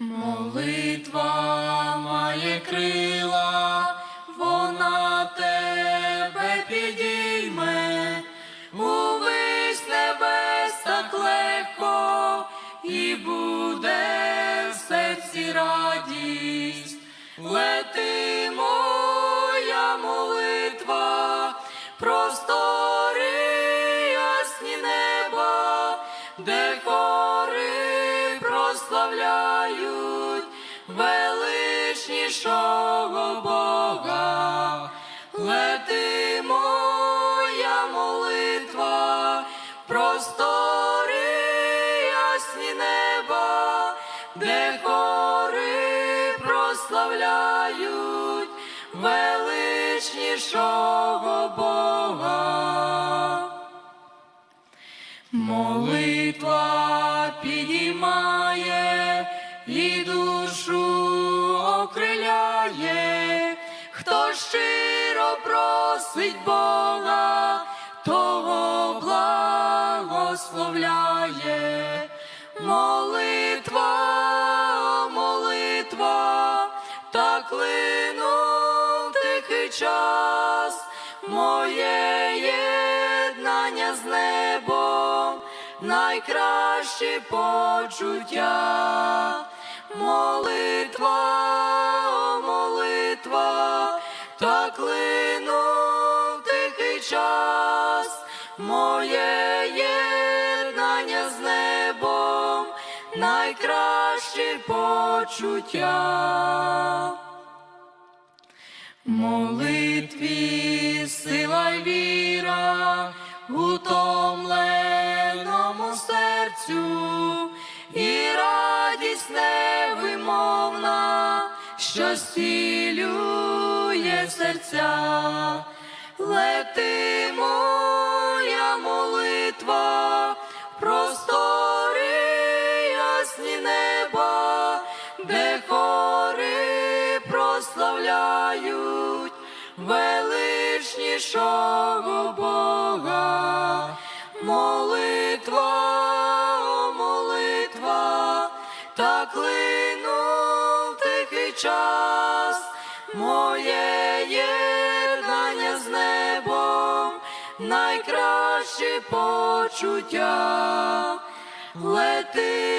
Молитва має крила, вона тебе підійме, увесь небес так легко, і буде в серці радість, лети величнішого Бога. Лети моя молитва, простори ясні неба, де хори прославляють величнішого Бога. Молитва підіймає просить Бога, того благословляє. Молитва, молитва, так линув тихий час, моє єднання з небом, найкращі почуття, молитва, молитва, так найкращі почуття. Молитві сила й віра утомленому серцю, і радість невимовна, що зцілює серця, лети моя молитва, прославляють величнішого Бога. Молитва, молитва, так линув тихий час, моє єднання з небом, найкращі почуття. Лети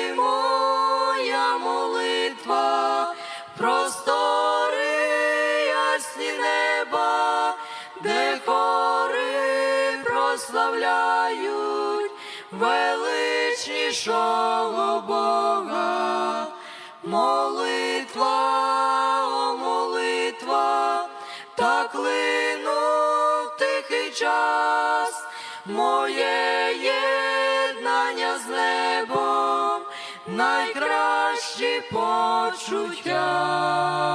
прославляють величнішого Бога. Молитва, о, молитва, так линув тихий час, моє єднання з небом, найкращі почуття.